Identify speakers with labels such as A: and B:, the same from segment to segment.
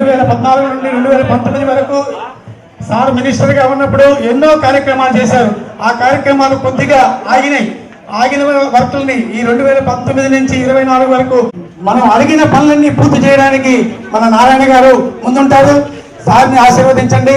A: రెండు వేల పద్నాలుగు నుండి రెండు వేల పంతొమ్మిది వరకు సార్ మినిస్టర్గా ఉన్నప్పుడు ఎన్నో కార్యక్రమాలు చేశారు. ఆ కార్యక్రమాలు కొద్దిగా ఆగినాయి. ఆగిన వర్కుల్ని ఈ రెండు వేల పంతొమ్మిది నుంచి ఇరవై నాలుగు వరకు మనం అడిగిన పనులన్నీ పూర్తి చేయడానికి మన నారాయణ గారు ముందుంటారు. సార్ని ఆశీర్వదించండి.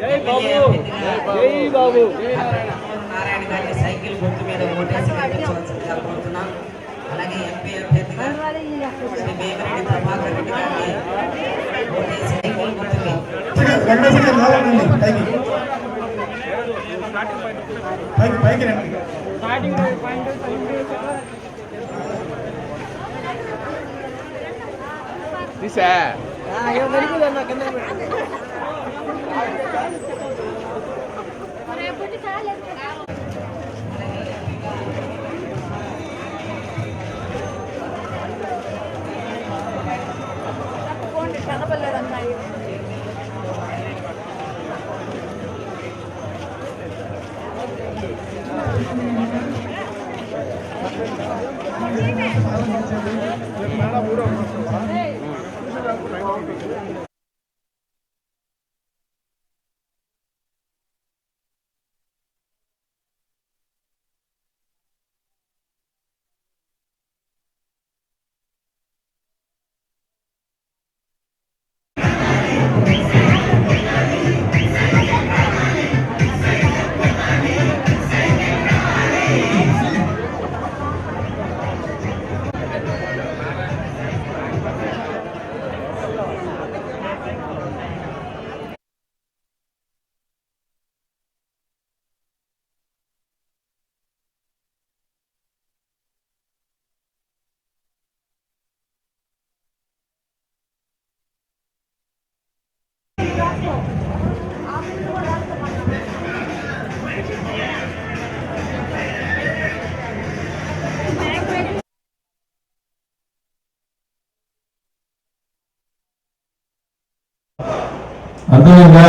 B: జై బాబు జై బాబు
C: నారాయణ గారిని సైకిల్ గుర్తు మీద ఓటేసి గెలిపించవలసిందిగా కోరుతున్నాం అలాగే ఎంపీ అభ్యర్థిగా శ్రీ భీమరెడ్డి ప్రభాకర్ రెడ్డి గారిని ఓటేసి సైకిల్ గుర్తుకి
A: వెంకటేశ్వర గారు నిలబడండి పైకి పైకి పైకి రండి
B: తీసా?
D: అర్థమైందా?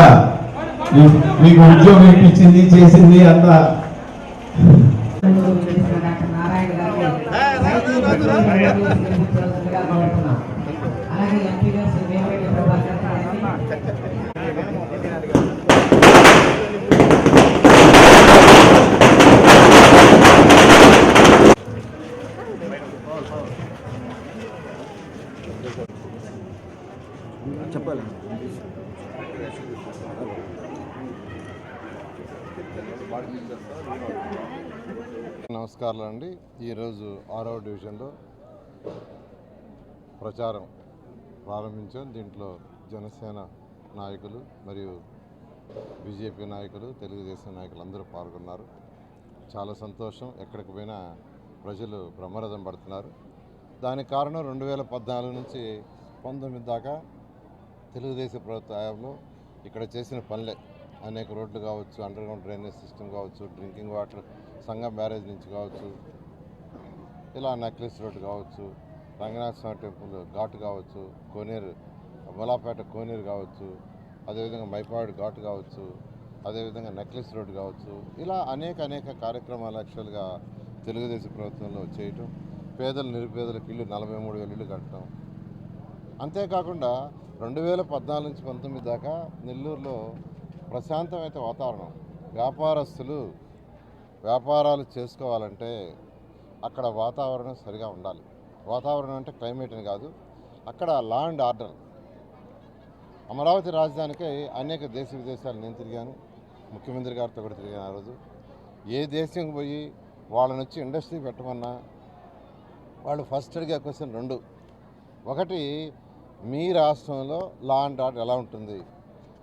D: మీకు ఉద్యోగం ఇప్పించింది చేసింది అంత.
C: చెప్పాలి?
E: నమస్కారాలు అండి ఈరోజు ఆరవ డివిజన్లో ప్రచారం ప్రారంభించాం. దీంట్లో జనసేన నాయకులు మరియు బీజేపీ నాయకులు తెలుగుదేశం నాయకులు అందరూ పాల్గొన్నారు. చాలా సంతోషం. ఎక్కడికి పోయినా ప్రజలు బ్రహ్మరథం పడుతున్నారు. దానికి కారణం రెండు వేల పద్నాలుగు నుంచి పంతొమ్మిది దాకా తెలుగుదేశం ప్రభుత్వ హయాంలో ఇక్కడ చేసిన పనులే. అనేక రోడ్లు కావచ్చు అండర్ గ్రౌండ్ డ్రైనేజ్ సిస్టమ్ కావచ్చు డ్రింకింగ్ వాటర్ సంగం బ్యారేజ్ నుంచి కావచ్చు ఇలా నెక్లెస్ రోడ్ కావచ్చు రంగనాథ స్వామి టెంపుల్ ఘాట్ కావచ్చు కోనేరు మొలాపేట కోనేరు కావచ్చు అదేవిధంగా మైపాడు ఘాట్ కావచ్చు అదేవిధంగా నెక్లెస్ రోడ్ కావచ్చు ఇలా అనేక అనేక కార్యక్రమాలు యాక్చువల్గా తెలుగుదేశం ప్రభుత్వంలో చేయటం పేదలు నిరుపేదలకు ఇల్లు నలభై మూడు వేలు ఇల్లు కట్టడం అంతేకాకుండా రెండు వేల పద్నాలుగు నుంచి పంతొమ్మిది దాకా నెల్లూరులో ప్రశాంతమైన వాతావరణం. వ్యాపారస్తులు వ్యాపారాలు చేసుకోవాలంటే అక్కడ వాతావరణం సరిగా ఉండాలి. వాతావరణం అంటే క్లైమేట్ అని కాదు అక్కడ లా అండ్ ఆర్డర్. అమరావతి రాజధానికి అనేక దేశ విదేశాలు నేను తిరిగాను ముఖ్యమంత్రి గారితో కూడా తిరిగాను ఆ రోజు. ఏ దేశంకి పోయి వాళ్ళని వచ్చి ఇండస్ట్రీ పెట్టమన్నా వాళ్ళు ఫస్ట్ అడిగే క్వశ్చన్ రెండు. ఒకటి మీ రాష్ట్రంలో లా అండ్ ఆర్డర్ ఎలా ఉంటుంది?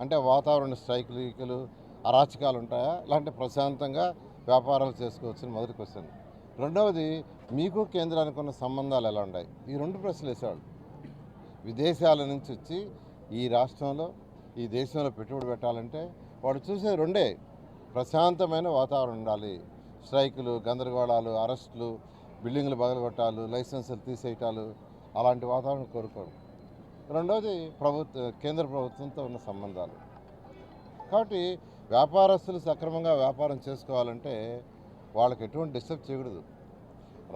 E: అంటే వాతావరణ స్ట్రైకులు అరాచకాలు ఉంటాయా? లేదంటే ప్రశాంతంగా వ్యాపారాలు చేసుకోవచ్చని మొదటి క్వశ్చన్ రెండవది మీకు కేంద్రానికి ఉన్న సంబంధాలు ఎలా ఉన్నాయి? ఈ రెండు ప్రశ్నలు వేసేవాళ్ళు. విదేశాల నుంచి వచ్చి ఈ రాష్ట్రంలో ఈ దేశంలో పెట్టుబడి పెట్టాలంటే వాడు చూసే రెండే. ప్రశాంతమైన వాతావరణం ఉండాలి. స్ట్రైకులు గందరగోళాలు అరెస్టులు బిల్డింగ్లు బగలగొట్టాలు లైసెన్సులు తీసేయటాలు అలాంటి వాతావరణం కోరుకోరు. రెండవది ప్రభుత్వ కేంద్ర ప్రభుత్వంతో ఉన్న సంబంధాలు. కాబట్టి వ్యాపారస్తులు సక్రమంగా వ్యాపారం చేసుకోవాలంటే వాళ్ళకి ఎటువంటి డిస్టర్బ్ చేయకూడదు.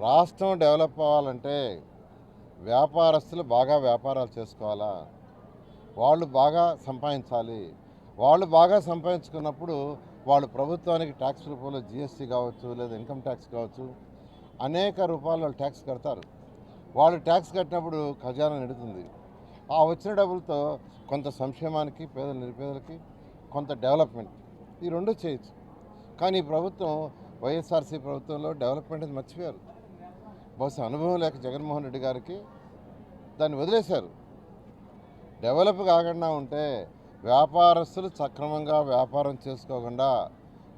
E: రాష్ట్రం డెవలప్ అవ్వాలంటే వ్యాపారస్తులు బాగా వ్యాపారాలు చేసుకోవాలా? వాళ్ళు బాగా సంపాదించాలి. వాళ్ళు బాగా సంపాదించుకున్నప్పుడు వాళ్ళు ప్రభుత్వానికి ట్యాక్స్ రూపంలో జిఎస్టీ కావచ్చు లేదా ఇన్కమ్ ట్యాక్స్ కావచ్చు అనేక రూపాయలు వాళ్ళు ట్యాక్స్ కడతారు. వాళ్ళు ట్యాక్స్ కట్టినప్పుడు ఖజానా నిడుతుంది. ఆ వచ్చిన డబ్బులతో కొంత సంక్షేమానికి పేద నిరుపేదలకి కొంత డెవలప్మెంట్. ఈ రెండు చేయొచ్చు. కానీ ఈ ప్రభుత్వం వైఎస్ఆర్సీ ప్రభుత్వంలో డెవలప్మెంట్ అనేది మర్చిపోయారు. బహుశా అనుభవం లేక జగన్మోహన్ రెడ్డి గారికి దాన్ని వదిలేశారు. డెవలప్ కాకుండా ఉంటే వ్యాపారస్తులు సక్రమంగా వ్యాపారం చేసుకోకుండా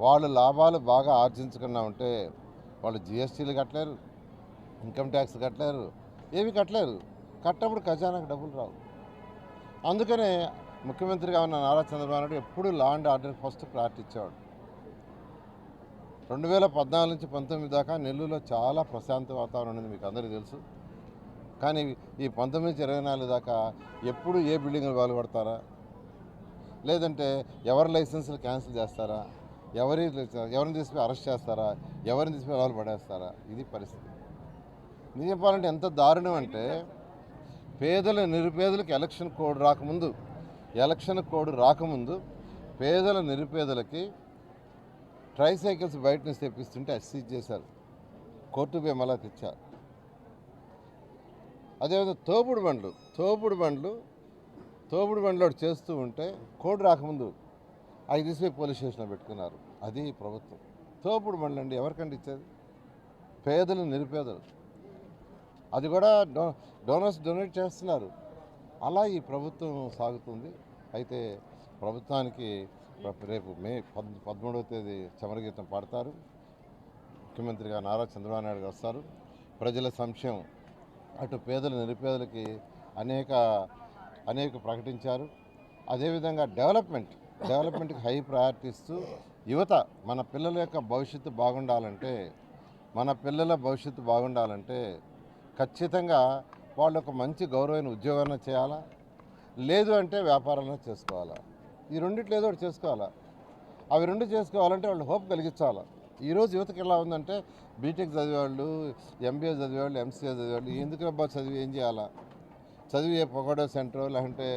E: వాళ్ళు లాభాలు బాగా ఆర్జించకుండా ఉంటే వాళ్ళు జిఎస్టీలు కట్టలేరు ఇన్కమ్ ట్యాక్స్ కట్టలేరు ఏవి కట్టలేరు. కట్టప్పుడు ఖజానాకు డబ్బులు రావు. అందుకనే ముఖ్యమంత్రిగా ఉన్న నారా చంద్రబాబు నాయుడు ఎప్పుడు law and order first priority ఇచ్చేవాడు. రెండు వేల పద్నాలుగు నుంచి పంతొమ్మిది దాకా నెల్లూరులో చాలా ప్రశాంత వాతావరణం ఉంది మీకు అందరికీ తెలుసు. కానీ ఈ పంతొమ్మిది నుంచి ఇరవై నాలుగు దాకా ఎప్పుడు ఏ బిల్డింగ్లు బాగుపడతారా లేదంటే ఎవరి లైసెన్సులు క్యాన్సిల్ చేస్తారా? ఎవరి ఎవరిని తీసుకుని అరెస్ట్ చేస్తారా? ఎవరిని తీసుకుని వాళ్ళు పడేస్తారా? ఇది పరిస్థితి. నిజం చెప్పాలంటే ఎంత దారుణం అంటే పేదల నిరుపేదలకు ఎలక్షన్ కోడ్ రాకముందు ఎలక్షన్ కోడ్ రాకముందు పేదల నిరుపేదలకి ట్రైసైకిల్స్ బయట నుంచి తెప్పిస్తుంటే అసీజ్ చేశారు. కోర్టు పోయి తెచ్చారు. అదేవిధంగా తోపుడు బండ్లు తోపుడు బండ్లు తోపుడు బండ్లు ఒకటి చేస్తూ ఉంటే కోడ్ రాకముందు ఐదు తీసుకుపోయి పోలీస్ స్టేషన్లో పెట్టుకున్నారు. అది ప్రభుత్వం. తోపుడు బండ్లు అండి ఎవరికండి ఇచ్చేది? పేదలు నిరుపేదలు. అది కూడా డో డోనర్స్ డొనేట్ చేస్తున్నారు. అలా ఈ ప్రభుత్వం సాగుతుంది. అయితే ప్రభుత్వానికి రేపు- రేపు మే పద్ పదమూడవ తేదీ చమరగీతం పాడతారు. ముఖ్యమంత్రిగా నారా చంద్రబాబు నాయుడు గారు వస్తారు. ప్రజల సంక్షేమం అటు పేదలు నిరుపేదలకి అనేక అనేక ప్రకటించారు. అదేవిధంగా డెవలప్మెంట్ డెవలప్మెంట్కి హై ప్రయారిటీ ఇస్తూ యువత మన పిల్లల యొక్క భవిష్యత్తు బాగుండాలంటే మన పిల్లల భవిష్యత్తు బాగుండాలంటే ఖచ్చితంగా వాళ్ళు ఒక మంచి గౌరవమైన ఉద్యోగాన్ని చేయాలా? లేదు అంటే వ్యాపారాలను చేసుకోవాలా? ఈ రెండిట్లో ఏదో ఒకటి చేసుకోవాలా? అవి రెండు చేసుకోవాలంటే వాళ్ళు హోప్ కలిగించాలా? ఈరోజు యువతకి ఎలా ఉందంటే బీటెక్ చదివేవాళ్ళు ఎంబీఏ చదివేవాళ్ళు ఎంసీఏ చదివేవాళ్ళు ఎందుకు అబ్బా చదివి ఏం చేయాలా? చదివి ఏ పొగడో సెంటర్ లేదంటే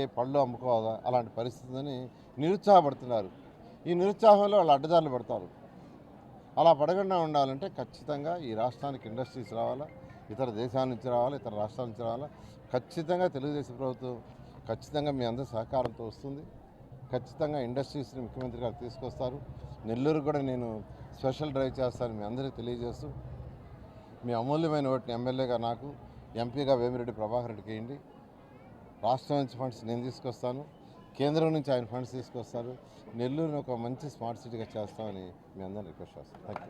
E: ఏ పళ్ళు అమ్ముకోవాలా? అలాంటి పరిస్థితిని నిరుత్సాహపడుతున్నారు. ఈ నిరుత్సాహంలో వాళ్ళు అడ్డదారులు పడతారు. అలా పడకుండా ఉండాలంటే ఖచ్చితంగా ఈ రాష్ట్రానికి ఇండస్ట్రీస్ రావాలా ఇతర దేశాల నుంచి రావాలా ఇతర రాష్ట్రాల నుంచి రావాలా. ఖచ్చితంగా తెలుగుదేశం ప్రభుత్వం ఖచ్చితంగా మీ అందరి సహకారంతో వస్తుంది. ఖచ్చితంగా ఇండస్ట్రీస్ని ముఖ్యమంత్రి గారు తీసుకొస్తారు. నెల్లూరు కూడా నేను స్పెషల్ డ్రైవ్ చేస్తాను మీ అందరికీ తెలియజేస్తూ. మీ అమూల్యమైన ఓటుని ఎమ్మెల్యేగా నాకు ఎంపీగా వేమిరెడ్డి ప్రభాకర్ రెడ్డికి వేయండి. రాష్ట్రం నుంచి ఫండ్స్ నేను తీసుకొస్తాను. కేంద్రం నుంచి ఆయన ఫండ్స్ తీసుకొస్తారు. నెల్లూరుని ఒక మంచి స్మార్ట్ సిటీగా చేస్తామని మీ అందరిని రిక్వెస్ట్ చేస్తాను. Thank you